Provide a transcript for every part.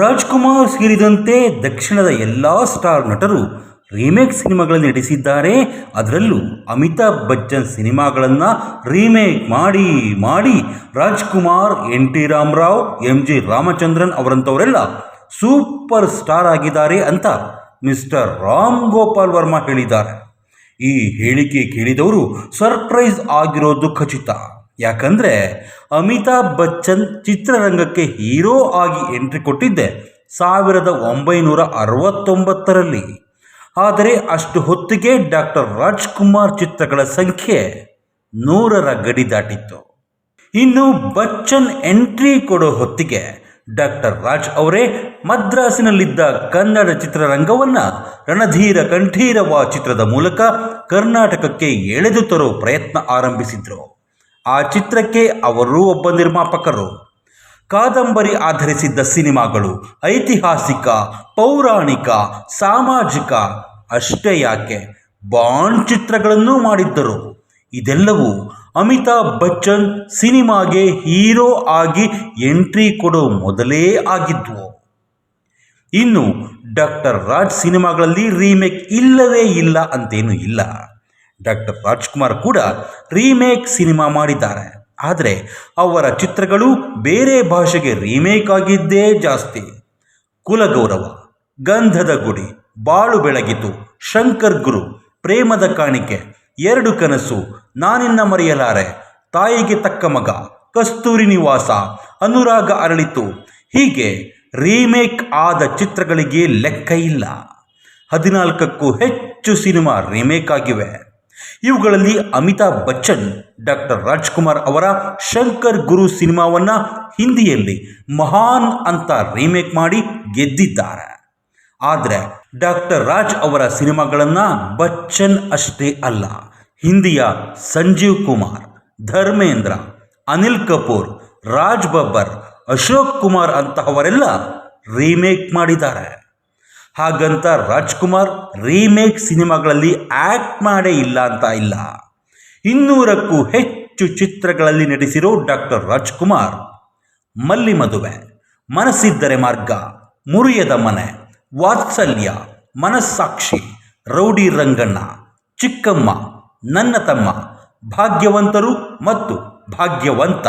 ರಾಜ್ಕುಮಾರ್ ಸೇರಿದಂತೆ ದಕ್ಷಿಣದ ಎಲ್ಲ ಸ್ಟಾರ್ ನಟರು ರೀಮೇಕ್ ಸಿನಿಮಾಗಳನ್ನು ನಟಿಸಿದ್ದಾರೆ. ಅದರಲ್ಲೂ ಅಮಿತಾಬ್ ಬಚ್ಚನ್ ಸಿನಿಮಾಗಳನ್ನು ರೀಮೇಕ್ ಮಾಡಿ ಮಾಡಿ Rajkumar N T Rama Rao, M G Ramachandran ಅವರಂಥವರೆಲ್ಲ super star ಆಗಿದ್ದಾರೆ ಅಂತ ಮಿಸ್ಟರ್ ರಾಮ್ ಗೋಪಾಲ್ ವರ್ಮಾ ಹೇಳಿದ್ದಾರೆ. ಈ ಹೇಳಿಕೆ ಕೇಳಿದವರು ಸರ್ಪ್ರೈಸ್ ಆಗಿರೋದು ಖಚಿತ. ಯಾಕಂದರೆ ಅಮಿತಾಬ್ ಬಚ್ಚನ್ ಚಿತ್ರರಂಗಕ್ಕೆ ಹೀರೋ ಆಗಿ ಎಂಟ್ರಿ ಕೊಟ್ಟಿದ್ದೆ ಸಾವಿರದ ಒಂಬೈನೂರ ಅರವತ್ತೊಂಬತ್ತರಲ್ಲಿ. ಆದರೆ ಅಷ್ಟು ಹೊತ್ತಿಗೆ ಡಾಕ್ಟರ್ ರಾಜ್ಕುಮಾರ್ ಚಿತ್ರಗಳ ಸಂಖ್ಯೆ ನೂರರ ಗಡಿ ದಾಟಿತ್ತು. ಇನ್ನು ಬಚ್ಚನ್ ಎಂಟ್ರಿ ಕೊಡೋ ಹೊತ್ತಿಗೆ ಡಾಕ್ಟರ್ ರಾಜ್ ಅವರೇ ಮದ್ರಾಸಿನಲ್ಲಿದ್ದ ಕನ್ನಡ ಚಿತ್ರರಂಗವನ್ನು ರಣಧೀರ ಕಂಠೀರವ ಚಿತ್ರದ ಮೂಲಕ ಕರ್ನಾಟಕಕ್ಕೆ ಎಳೆದು ತರೋ ಪ್ರಯತ್ನ ಆರಂಭಿಸಿದ್ರು. ಆ ಚಿತ್ರಕ್ಕೆ ಅವರೂ ಒಬ್ಬ ನಿರ್ಮಾಪಕರು. ಕಾದಂಬರಿ ಆಧರಿಸಿದ್ದ ಸಿನಿಮಾಗಳು ಐತಿಹಾಸಿಕ, ಪೌರಾಣಿಕ, ಸಾಮಾಜಿಕ, ಅಷ್ಟೇ ಯಾಕೆ? ಬಾಂಡ್ ಚಿತ್ರಗಳನ್ನೂ ಮಾಡಿದ್ದರು. ಇದೆಲ್ಲವೂ ಅಮಿತಾಬ್ ಬಚ್ಚನ್ ಸಿನಿಮಾಗೆ ಹೀರೋ ಆಗಿ ಎಂಟ್ರಿ ಕೊಡೋ ಮೊದಲೇ ಆಗಿದ್ವು. ಇನ್ನು ಡಾಕ್ಟರ್ ರಾಜ್ ಸಿನಿಮಾಗಳಲ್ಲಿ ರೀಮೇಕ್ ಇಲ್ಲವೇ ಇಲ್ಲ ಅಂತೇನೂ ಇಲ್ಲ. ಡಾಕ್ಟರ್ ರಾಜ್ಕುಮಾರ್ ಕೂಡ ರೀಮೇಕ್ ಸಿನಿಮಾ ಮಾಡಿದ್ದಾರೆ. ಆದರೆ ಅವರ ಚಿತ್ರಗಳು ಬೇರೆ ಭಾಷೆಗೆ ರೀಮೇಕ್ ಆಗಿದ್ದೇ ಜಾಸ್ತಿ. ಕುಲಗೌರವ, ಗಂಧದ ಗುಡಿ, ಬಾಳು ಬೆಳಗಿತು, ಶಂಕರ್ ಗುರು, ಪ್ರೇಮದ ಕಾಣಿಕೆ, ಎರಡು ಕನಸು, ನಾನಿನ್ನ ಮರೆಯಲಾರೆ, ತಾಯಿಗೆ ತಕ್ಕ ಮಗ, ಕಸ್ತೂರಿ ನಿವಾಸ, ಅನುರಾಗ ಅರಳಿತು. ಹೀಗೆ ರೀಮೇಕ್ ಆದ ಚಿತ್ರಗಳಿಗೆ ಲೆಕ್ಕ ಇಲ್ಲ. ಹದಿನಾಲ್ಕಕ್ಕೂ ಹೆಚ್ಚು ಸಿನಿಮಾ ರೀಮೇಕ್ ಆಗಿವೆ. ಇವುಗಳಲ್ಲಿ ಅಮಿತಾಬ್ ಬಚ್ಚನ್, ಡಾಕ್ಟರ್ ರಾಜ್ಕುಮಾರ್ ಅವರ ಶಂಕರ್ ಗುರು ಸಿನಿಮಾವನ್ನು ಹಿಂದಿಯಲ್ಲಿ ಮಹಾನ್ ಅಂತ ರೀಮೇಕ್ ಮಾಡಿ ಗೆದ್ದಿದ್ದಾರೆ. ಆದರೆ ಡಾಕ್ಟರ್ ರಾಜ್ ಅವರ ಸಿನಿಮಾಗಳನ್ನು ಬಚ್ಚನ್ ಅಷ್ಟೇ ಅಲ್ಲ, ಹಿಂದಿಯ ಸಂಜೀವ್ ಕುಮಾರ್, ಧರ್ಮೇಂದ್ರ, ಅನಿಲ್ ಕಪೂರ್, ರಾಜ್ ಬಬ್ಬರ್, ಅಶೋಕ್ ಕುಮಾರ್ ಅಂತಹವರೆಲ್ಲ ರೀಮೇಕ್ ಮಾಡಿದ್ದಾರೆ. ಹಾಗಂತ ರಾಜ್ಕುಮಾರ್ ರೀಮೇಕ್ ಸಿನಿಮಾಗಳಲ್ಲಿ ಆ್ಯಕ್ಟ್ ಮಾಡೇ ಇಲ್ಲ ಅಂತ ಇಲ್ಲ. ಇನ್ನೂರಕ್ಕೂ ಹೆಚ್ಚು ಚಿತ್ರಗಳಲ್ಲಿ ನಟಿಸಿರೋ ಡಾಕ್ಟರ್ ರಾಜ್ಕುಮಾರ್. ಮಲ್ಲಿ ಮದುವೆ, ಮನಸ್ಸಿದ್ದರೆ ಮಾರ್ಗ, ಮುರಿಯದ ಮನೆ, ವಾತ್ಸಲ್ಯ, ಮನಸ್ಸಾಕ್ಷಿ, ರೌಡಿ ರಂಗಣ್ಣ, ಚಿಕ್ಕಮ್ಮ, ನನ್ನ ತಮ್ಮ, ಭಾಗ್ಯವಂತರು ಮತ್ತು ಭಾಗ್ಯವಂತ.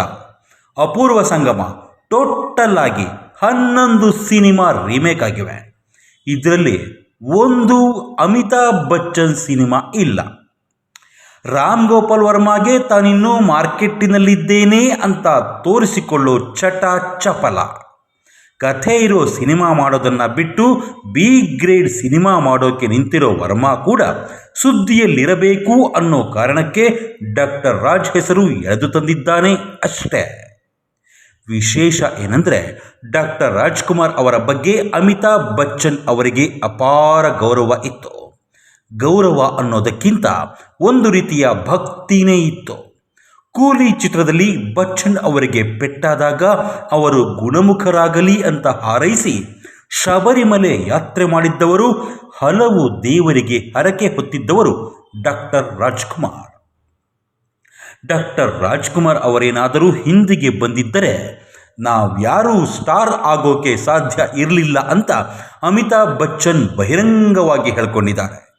ಅಪೂರ್ವ ಸಂಗಮ, ಟೋಟಲ್ ಆಗಿ ಹನ್ನೊಂದು ಸಿನಿಮಾ ರೀಮೇಕ್ ಆಗಿವೆ. ಇದರಲ್ಲಿ ಒಂದು ಅಮಿತಾಬ್ ಬಚ್ಚನ್ ಸಿನಿಮಾ ಇಲ್ಲ. ರಾಮ್ ಗೋಪಾಲ್ ವರ್ಮಾಗೆ ತಾನಿನ್ನೂ ಮಾರ್ಕೆಟ್ಟಿನಲ್ಲಿದ್ದೇನೆ ಅಂತ ತೋರಿಸಿಕೊಳ್ಳೋ ಚಟ ಚಪಲ. ಕಥೆ ಇರೋ ಸಿನಿಮಾ ಮಾಡೋದನ್ನು ಬಿಟ್ಟು ಬಿ ಗ್ರೇಡ್ ಸಿನಿಮಾ ಮಾಡೋಕ್ಕೆ ನಿಂತಿರೋ ವರ್ಮಾ ಕೂಡ ಸುದ್ದಿಯಲ್ಲಿರಬೇಕು ಅನ್ನೋ ಕಾರಣಕ್ಕೆ ಡಾಕ್ಟರ್ ರಾಜ್ ಹೆಸರು ಎಳೆದು ತಂದಿದ್ದಾನೆ ಅಷ್ಟೇ. ವಿಶೇಷ ಏನಂದರೆ ಡಾಕ್ಟರ್ ರಾಜ್ಕುಮಾರ್ ಅವರ ಬಗ್ಗೆ ಅಮಿತಾಬ್ ಬಚ್ಚನ್ ಅವರಿಗೆ ಅಪಾರ ಗೌರವ ಇತ್ತು. ಗೌರವ ಅನ್ನೋದಕ್ಕಿಂತ ಒಂದು ರೀತಿಯ ಭಕ್ತಿನೇ ಇತ್ತು. ಕೂಲಿ ಚಿತ್ರದಲ್ಲಿ ಬಚ್ಚನ್ ಅವರಿಗೆ ಪೆಟ್ಟಾದಾಗ ಅವರು ಗುಣಮುಖರಾಗಲಿ ಅಂತ ಹಾರೈಸಿ ಶಬರಿಮಲೆ ಯಾತ್ರೆ ಮಾಡಿದ್ದವರು, ಹಲವು ದೇವರಿಗೆ ಹರಕೆ ಹೊತ್ತಿದ್ದವರು ಡಾಕ್ಟರ್ ರಾಜ್ಕುಮಾರ್. ಡಾಕ್ಟರ್ ರಾಜ್ಕುಮಾರ್ ಅವರೇನಾದರೂ ಹಿಂದಿಗೆ ಬಂದಿದ್ದರೆ ನಾವ್ಯಾರೂ ಸ್ಟಾರ್ ಆಗೋಕೆ ಸಾಧ್ಯ ಇರಲಿಲ್ಲ ಅಂತ ಅಮಿತಾಬ್ ಬಚ್ಚನ್ ಬಹಿರಂಗವಾಗಿ ಹೇಳ್ಕೊಂಡಿದ್ದಾರೆ.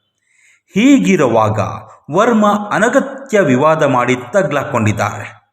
ಹೀಗಿರುವಾಗ ವರ್ಮ ಅನಗತ್ಯ ವಿವಾದ ಮಾಡಿ ತಗ್ಲಾಕೊಂಡಿದ್ದಾರೆ.